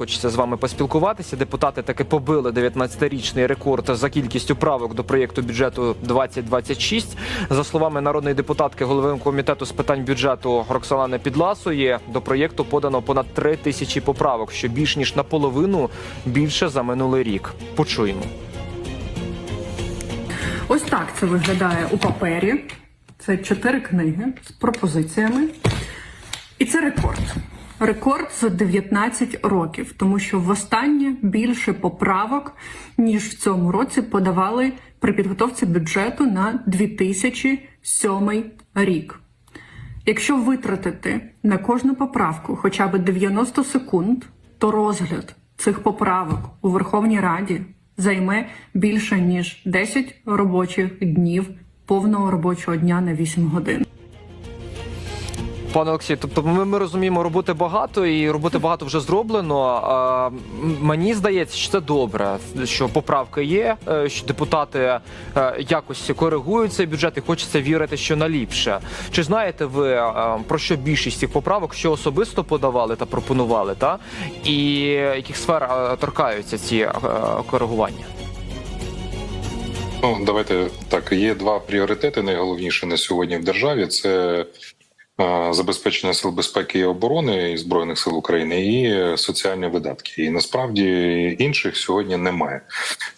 Хочеться з вами поспілкуватися. Депутати таки побили 19-річний рекорд за кількістю правок до проєкту бюджету 2026. За словами народної депутатки голови комітету з питань бюджету Роксолани Підласої, до проєкту подано понад 3 тисячі поправок, що більш ніж наполовину більше за минулий рік. Почуємо. Ось так це виглядає у папері. Це чотири книги з пропозиціями. І це рекорд. Рекорд за 19 років, тому що востаннє більше поправок, ніж в цьому році подавали при підготовці бюджету на 2007 рік. Якщо витратити на кожну поправку хоча б 90 секунд, то розгляд цих поправок у Верховній Раді займе більше ніж 10 робочих днів повного робочого дня на 8 годин. Пане Олексій, тобто ми, ми розуміємо, роботи багато і роботи багато вже зроблено. А, мені здається, що це добре, що поправки є, е, що депутати е, якось коригують цей бюджет і хочеться вірити, що наліпше. Чи знаєте ви е, про що більшість цих поправок, що особисто подавали та пропонували, та і яких сфер торкаються ці коригування? Ну, давайте так. Є два пріоритети найголовніші на сьогодні в державі: це забезпечення сил безпеки і оборони і збройних сил України і соціальні видатки. І насправді інших сьогодні немає.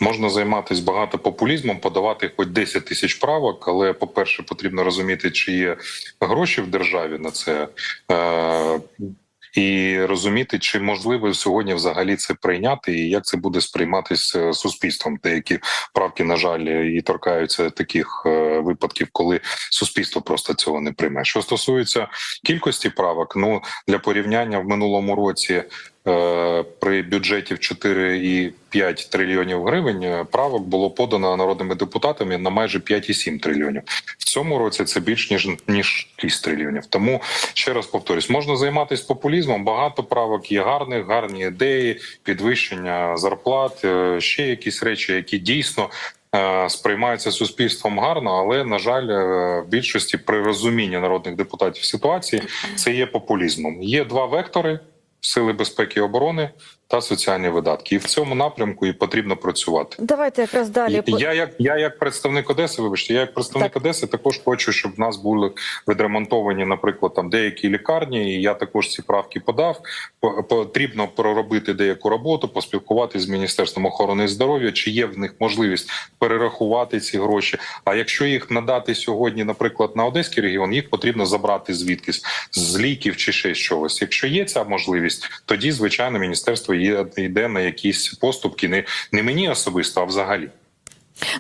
Можна займатися багато популізмом, подавати хоч 10 тисяч правок, але по перше, потрібно розуміти, чи є гроші в державі на це. Е, і розуміти, чи можливо сьогодні взагалі це прийняти, і як це буде сприйматися суспільством. Деякі правки, на жаль, і торкаються таких е, випадків, коли суспільство просто цього не прийме. Що стосується кількості правок, ну для порівняння в минулому році. Е, При бюджеті в 4,5 трильйонів гривень е, правок було подано народними депутатами на майже 5,7 трильйонів. В цьому році це більш ніж ніж 6 трильйонів. Тому ще раз повторюсь, можна займатися популізмом. Багато правок є гарних, гарні ідеї, підвищення зарплат, е, ще якісь речі, які дійсно. Сприймаються суспільством гарно, але на жаль, в більшості при розумінні народних депутатів ситуації це є популізмом. Є два вектори: сили безпеки і оборони та соціальні видатки. І в цьому напрямку і потрібно працювати. Давайте якраз далі. І Я як я як представник Одеси, вибачте, я як представник Так. Одеси також хочу, щоб в нас були відремонтовані, наприклад, там деякі лікарні. І я також ці правки подав. По- Потрібно проробити деяку роботу, поспілкуватися з міністерством охорони здоров'я, чи є в них можливість перерахувати ці гроші. А якщо їх надати сьогодні, наприклад, на Одеський регіон, їх потрібно забрати звідкись з ліків чи ще з чогось. Якщо є ця можливість, тоді звичайно міністерство йде на якісь поступки. Не, не мені особисто, а взагалі.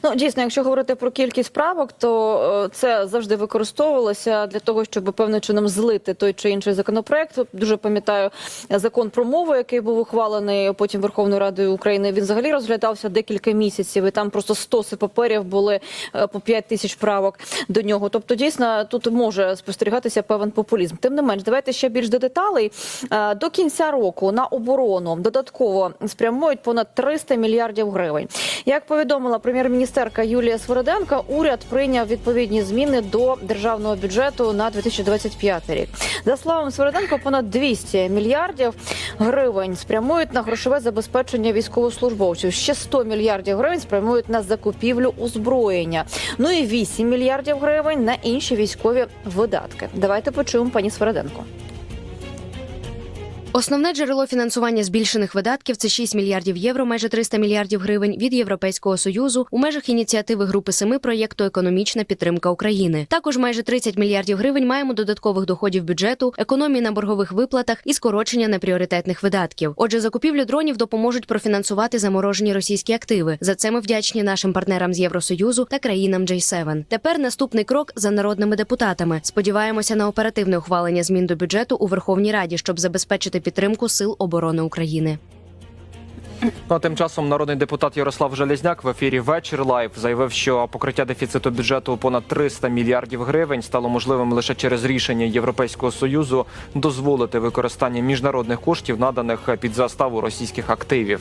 Ну дійсно, якщо говорити про кількість правок, то е, це завжди використовувалося для того, щоб певним чином злити той чи інший законопроект. Дуже пам'ятаю закон про мову, який був ухвалений потім Верховною Радою України. Він взагалі розглядався декілька місяців, і там просто стоси паперів були е, по 5 тисяч правок до нього. Тобто, дійсно, тут може спостерігатися певен популізм. Тим не менш, давайте ще більш до деталей. Е, До кінця року на оборону додатково спрямують понад 300 мільярдів гривень. Як повідомила прем'єр-міністерка Юлія Свороденка, уряд прийняв відповідні зміни до державного бюджету на 2025 рік. За словами Свороденко, понад 200 мільярдів гривень спрямують на грошове забезпечення військовослужбовців. Ще 100 мільярдів гривень спрямують на закупівлю озброєння. Ну і 8 мільярдів гривень на інші військові видатки. Давайте почуємо пані Свороденко. Основне джерело фінансування збільшених видатків це 6 мільярдів євро, майже 300 мільярдів гривень від Європейського союзу у межах ініціативи групи семи проєкту Економічна підтримка України. Також майже 30 мільярдів гривень маємо додаткових доходів бюджету, економії на боргових виплатах і скорочення непріоритетних видатків. Отже, закупівлю дронів допоможуть профінансувати заморожені російські активи. За це ми вдячні нашим партнерам з Євросоюзу та країнам J7. Тепер наступний крок за народними депутатами. Сподіваємося на оперативне ухвалення змін до бюджету у Верховній Раді, щоб забезпечити підтримку сил оборони України. Ну а тим часом народний депутат Ярослав Железняк в ефірі Вечір Лайв заявив, що покриття дефіциту бюджету понад 300 мільярдів гривень стало можливим лише через рішення Європейського союзу дозволити використання міжнародних коштів, наданих під заставу російських активів.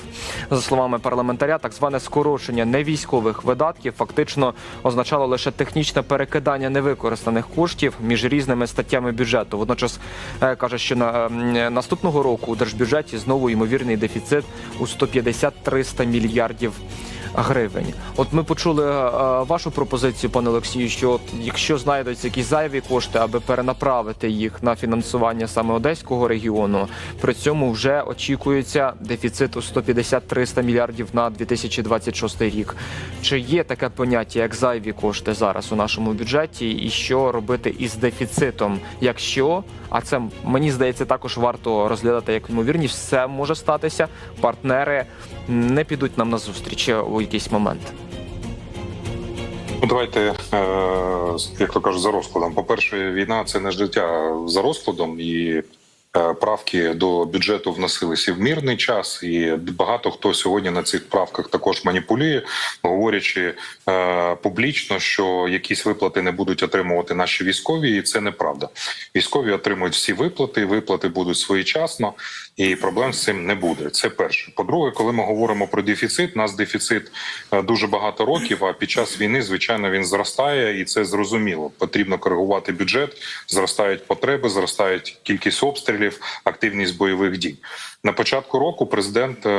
За словами парламентаря, так зване скорочення невійськових видатків фактично означало лише технічне перекидання невикористаних коштів між різними статтями бюджету. Водночас е, каже, що на наступного року у держбюджеті знову ймовірний дефіцит у 150-300 мільярдів. Гривень, от ми почули е, вашу пропозицію, пане Олексію. Що от якщо знайдуться якісь зайві кошти, аби перенаправити їх на фінансування саме одеського регіону, при цьому вже очікується дефіцит у 150-300 мільярдів на 2026 рік. Чи є таке поняття як зайві кошти зараз у нашому бюджеті, і що робити із дефіцитом? Якщо а це мені здається, також варто розглядати як ймовірність, все може статися. Партнери не підуть нам на зустріч у якийсь момент. Ну, давайте, е, як то кажуть, за розкладом. По-перше, війна це не життя за розкладом, і правки до бюджету вносилися в мирний час, і багато хто сьогодні на цих правках також маніпулює, говорячи е, публічно, що якісь виплати не будуть отримувати наші військові, і це неправда. Військові отримують всі виплати, виплати будуть своєчасно, і проблем з цим не буде. Це перше. По-друге, коли ми говоримо про дефіцит, нас дефіцит е, дуже багато років. А під час війни, звичайно, він зростає, і це зрозуміло. Потрібно коригувати бюджет, зростають потреби, зростають кількість обстрілів, активність бойових дій. На початку року президент е,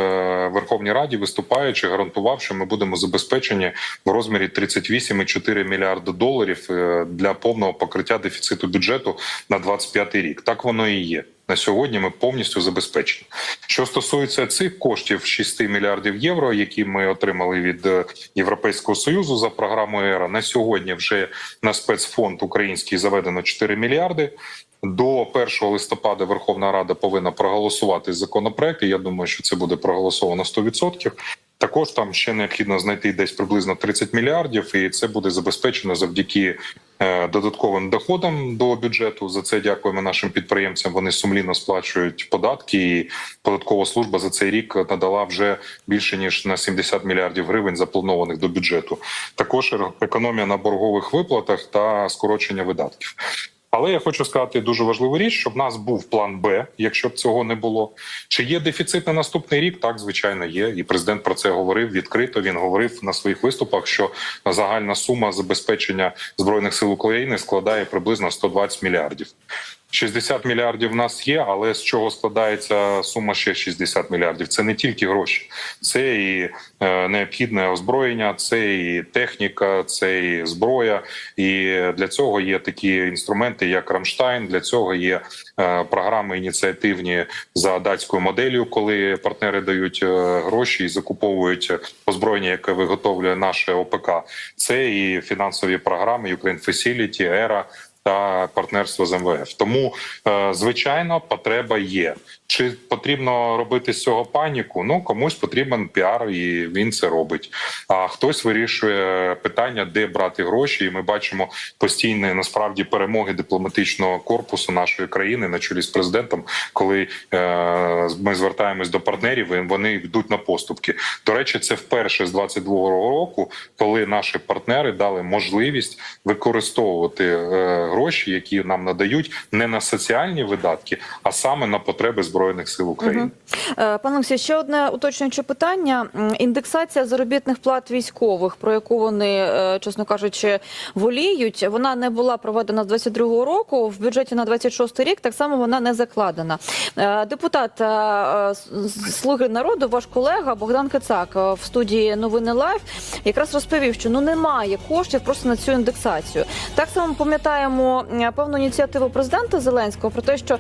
Верховній Раді виступаючи гарантував, що ми будемо забезпечені в розмірі 38,4 мільярди доларів е, для повного покриття дефіциту бюджету на 25 рік. Так воно і є. На сьогодні ми повністю забезпечені. Що стосується цих коштів 6 мільярдів євро, які ми отримали від е, Європейського союзу за програмою ЕРА, на сьогодні вже на спецфонд український заведено 4 мільярди. До 1 листопада Верховна Рада повинна проголосувати законопроект. і Я думаю, що це буде проголосовано 100%. Також там ще необхідно знайти десь приблизно 30 мільярдів, і це буде забезпечено завдяки е, додатковим доходам до бюджету. За це дякуємо нашим підприємцям. Вони сумлінно сплачують податки. І податкова служба за цей рік надала вже більше ніж на 70 мільярдів гривень, запланованих до бюджету. Також економія на боргових виплатах та скорочення видатків. Але я хочу сказати дуже важливу річ, щоб в нас був план Б, якщо б цього не було. Чи є дефіцит на наступний рік? Так, звичайно, є. І президент про це говорив відкрито. Він говорив на своїх виступах, що загальна сума забезпечення збройних сил України складає приблизно 120 мільярдів. 60 мільярдів в нас є, але з чого складається сума ще 60 мільярдів? Це не тільки гроші, це і е, необхідне озброєння, це і техніка, це і зброя. І для цього є такі інструменти, як Рамштайн. Для цього є е, програми ініціативні за датською моделлю, коли партнери дають е, гроші і закуповують озброєння, яке виготовлює наше ОПК. Це і фінансові програми Ukraine Facility, ERA, та партнерство з МВФ. Тому е, звичайно, потреба є. Чи потрібно робити з цього паніку? Ну комусь потрібен піар, і він це робить. А хтось вирішує питання, де брати гроші. І ми бачимо постійні насправді перемоги дипломатичного корпусу нашої країни на чолі з президентом, коли е, ми звертаємось до партнерів, і вони йдуть на поступки. До речі, це вперше з 22-го року, коли наші партнери дали можливість використовувати е, гроші, які нам надають, не на соціальні видатки, а саме на потреби збройних сил України. Е, Пане Олексію, ще одне уточнююче питання. Індексація заробітних плат військових, про яку вони, е, чесно кажучи, воліють, вона не була проведена з 22-го року. В бюджеті на 26-й рік так само вона не закладена. Е, Депутат «Слуги народу», ваш колега Богдан Кицак в студії Новини Лайф якраз розповів, що ну немає коштів просто на цю індексацію. Так само пам'ятаємо е, певну ініціативу президента Зеленського про те, що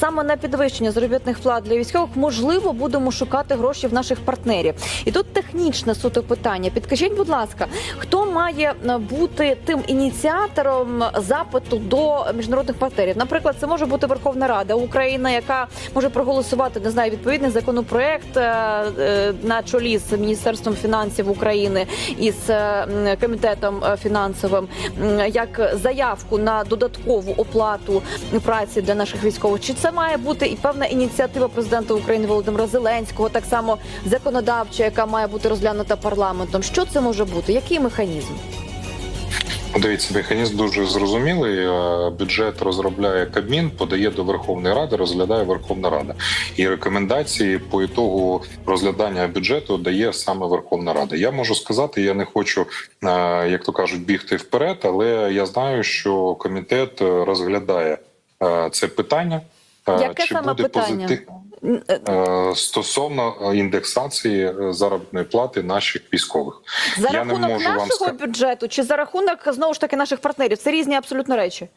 саме на підвищення заробітних плат для військових можливо будемо шукати гроші в наших партнерів. І тут технічне суто питання. Підкажіть, будь ласка, хто має е, бути тим ініціатором запиту до міжнародних партнерів? Наприклад, це може бути Верховна Рада Україна, яка може проголосувати не знаю відповідний законопроект е, на чолі з міністерством фінансів України і з комітетом фінансовим як заявку на додаткову оплату праці для наших військових? Чи це має бути і певна ініціатива президента України Володимира Зеленського, так само законодавча, яка має бути розглянута парламентом? Що це може бути? Який механізм? Дивіться, механізм дуже зрозумілий. Е, Бюджет розробляє Кабмін, подає до Верховної Ради, розглядає Верховна Рада. І рекомендації по ітогу розглядання бюджету дає саме Верховна Рада. Я можу сказати, я не хочу, е, як то кажуть, бігти вперед, але я знаю, що комітет е, розглядає це питання. Яке саме питання? Н- е, е, стосовно е, індексації е, заробітної плати наших військових? За Я не рахунок можу нашого вам... бюджету чи за рахунок знову ж таки наших партнерів? Це різні абсолютно речі.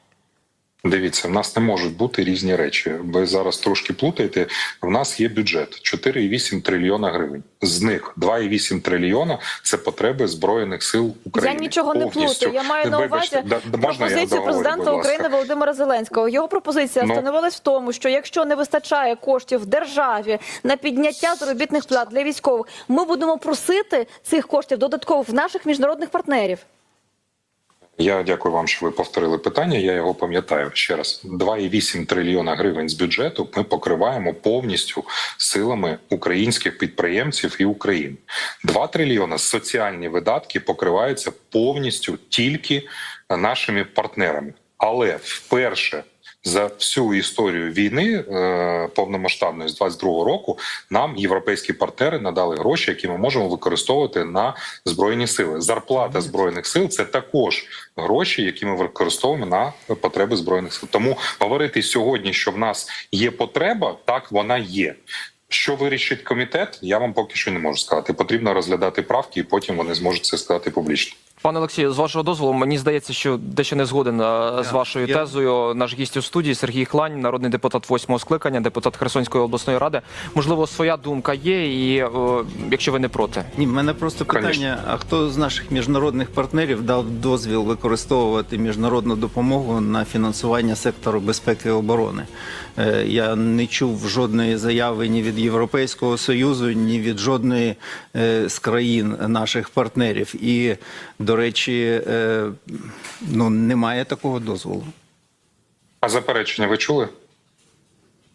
Дивіться, в нас не можуть бути різні речі. Ви зараз трошки плутаєте. В нас є бюджет 4,8 трильйона гривень. З них 2,8 трильйона – це потреби збройних сил України. Я нічого не Повністю. плутаю. Я маю на увазі пропозицію президента? України Володимира Зеленського. Його пропозиція Ну. становилась в тому, що якщо не вистачає коштів в державі на підняття заробітних плат для військових, ми будемо просити цих коштів додатково в наших міжнародних партнерів. Я дякую вам, що ви повторили питання. Я його пам'ятаю ще раз. 2,8 трильйона гривень з бюджету ми покриваємо повністю силами українських підприємців і України. 2 трильйона соціальні видатки покриваються повністю тільки нашими партнерами. Але вперше за всю історію війни е, повномасштабної з 22-го року нам європейські партнери надали гроші, які ми можемо використовувати на збройні сили. Зарплата збройних сил це також гроші, які ми використовуємо на потреби збройних сил. Тому говорити сьогодні, що в нас є потреба, так вона є. Що вирішить комітет, я вам поки що не можу сказати. Потрібно розглядати правки, і потім вони зможуть це сказати публічно. Пане Олексію, з вашого дозволу, мені здається, що дещо не згоден е, з вашою я- тезою. Наш гість у студії Сергій Хлань, народний депутат восьмого скликання, депутат Херсонської обласної ради. Можливо, своя думка є, і е, якщо ви не проти. Ні, в мене просто Конечно. питання: а хто з наших міжнародних партнерів дав дозвіл використовувати міжнародну допомогу на фінансування сектору безпеки і оборони? Е, Я не чув жодної заяви ні від Європейського союзу, ні від жодної е, з країн наших партнерів. І, до речі, е, ну немає такого дозволу. А заперечення ви чули?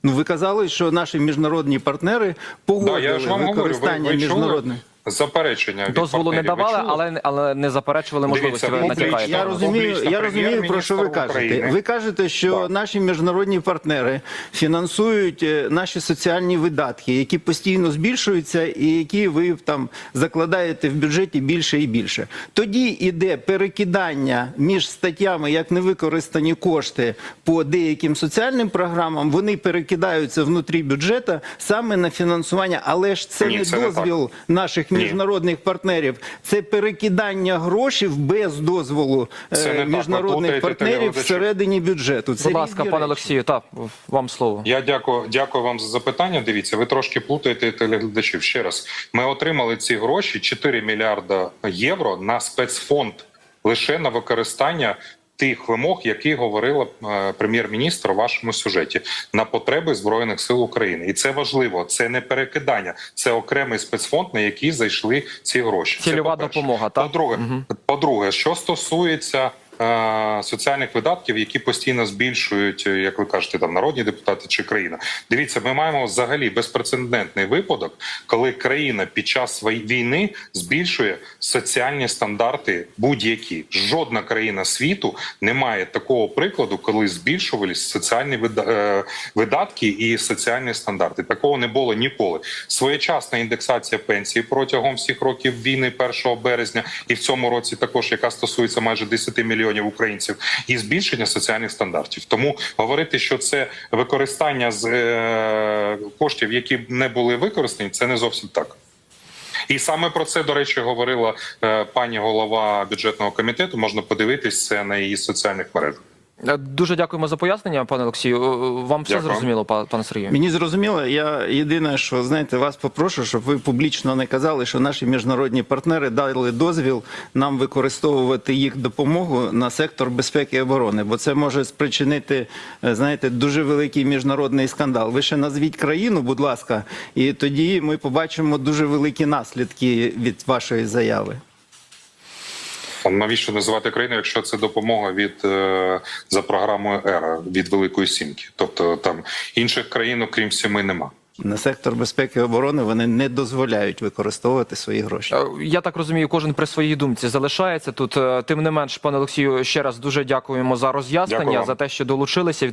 Ну, ви казали, що наші міжнародні партнери Да, погодили я ж вам говорю, ви, використання чули міжнародних. Заперечення від Дозволу не давали, але але не заперечували можливості. Ви натякаєте. Я розумію, я розумію про що ви кажете. України. Ви кажете, що Так. наші міжнародні партнери фінансують е, наші соціальні видатки, які постійно збільшуються, і які ви там закладаєте в бюджеті більше і більше. Тоді іде перекидання між статтями, як невикористані кошти по деяким соціальним програмам. Вони перекидаються внутрі бюджету саме на фінансування, але ж це Ні, не це не дозвіл наших Ні. Міжнародних партнерів. Це перекидання грошей без дозволу е, Це не так. Міжнародних плутаєте партнерів всередині бюджету. Це Будь ласка, пане. Олексію, так вам слово. Я дякую, дякую вам за запитання. Дивіться, ви трошки плутаєте телеглядачів. Ще раз, ми отримали ці гроші 4 мільярда євро на спецфонд лише на використання. Тих вимог, які говорила е, прем'єр-міністр у вашому сюжеті, на потреби збройних сил України, і це важливо. Це не перекидання, це окремий спецфонд, на який зайшли ці гроші. Цільова допомога, так? По-друге, по-друге, що стосується соціальних видатків, які постійно збільшують, е, як ви кажете, там народні депутати чи країна. Дивіться, ми маємо взагалі безпрецедентний випадок, коли країна під час війни збільшує соціальні стандарти будь-які. Жодна країна світу не має такого прикладу, коли збільшувались соціальні е, видатки і соціальні стандарти. Такого не було ніколи. Своєчасна індексація пенсії протягом всіх років війни 1 березня, і в цьому році також, яка стосується майже 10 мільйонів українців, і збільшення соціальних стандартів. Тому говорити, що це використання з е, коштів, які не були використані, це не зовсім так. І саме про це, до речі, говорила е, пані голова бюджетного комітету. Можна подивитись це на її соціальних мережах. Е, Дуже дякуємо за пояснення, пане Олексію. Е, Вам все Дякую. зрозуміло, па- пане Сергію? Мені зрозуміло. Я єдине, що знаєте, вас попрошу, щоб ви публічно не казали, що наші міжнародні партнери дали дозвіл нам використовувати їх допомогу на сектор безпеки і оборони, бо це може спричинити, е, знаєте, дуже великий міжнародний скандал. Ви ще назвіть країну, будь ласка, і тоді ми побачимо дуже великі наслідки від вашої заяви. Навіщо називати країну, якщо це допомога від е, за програмою ЕРА від Великої Сімки? Тобто там інших країн, окрім сіми, нема. На сектор безпеки і оборони вони не дозволяють використовувати свої гроші. Е, Я так розумію, кожен при своїй думці залишається тут. Е, Тим не менш, пане Олексію, ще раз дуже дякуємо за роз'яснення, Дякую за те, що долучилися.